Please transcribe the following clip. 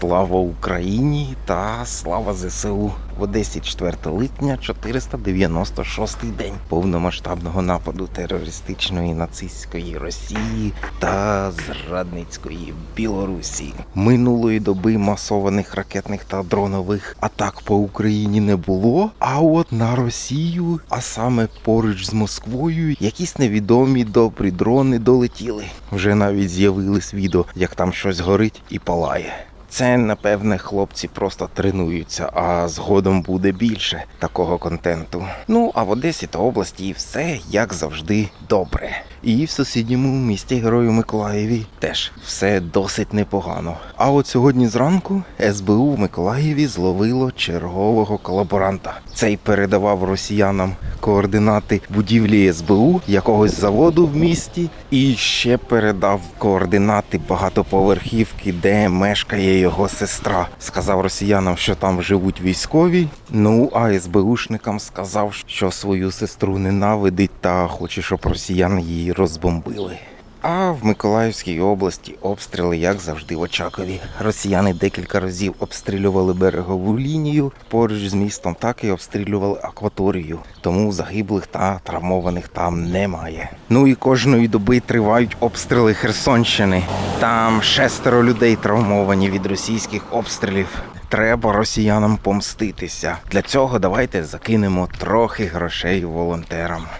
Слава Україні та слава ЗСУ в Одесі 4 липня 496 день повномасштабного нападу терористичної нацистської Росії та зрадницької Білорусі. Минулої доби масованих ракетних та дронових атак по Україні не було. А от на Росію, а саме поруч з Москвою, якісь невідомі добрі дрони долетіли. Вже навіть з'явились відео, як там щось горить і палає. Це, напевне, хлопці просто тренуються, а згодом буде більше такого контенту. Ну, а в Одесі та області все як завжди добре. І в сусідньому місті Герою Миколаєві теж все досить непогано. А от сьогодні зранку СБУ в Миколаєві зловило чергового колаборанта. Цей передавав росіянам координати будівлі СБУ якогось заводу в місті, і ще передав координати багатоповерхівки, де мешкає його сестра. Сказав росіянам, що там живуть військові. Ну а СБУшникам сказав, що свою сестру ненавидить та хоче, щоб росіяни її розбомбили. А в Миколаївській області обстріли, як завжди, Очакові. Росіяни декілька разів обстрілювали берегову лінію поруч з містом, так і обстрілювали акваторію. Тому загиблих та травмованих там немає. Ну і кожної доби тривають обстріли Херсонщини. Там шестеро людей травмовані від російських обстрілів. Треба росіянам помститися. Для цього давайте закинемо трохи грошей волонтерам.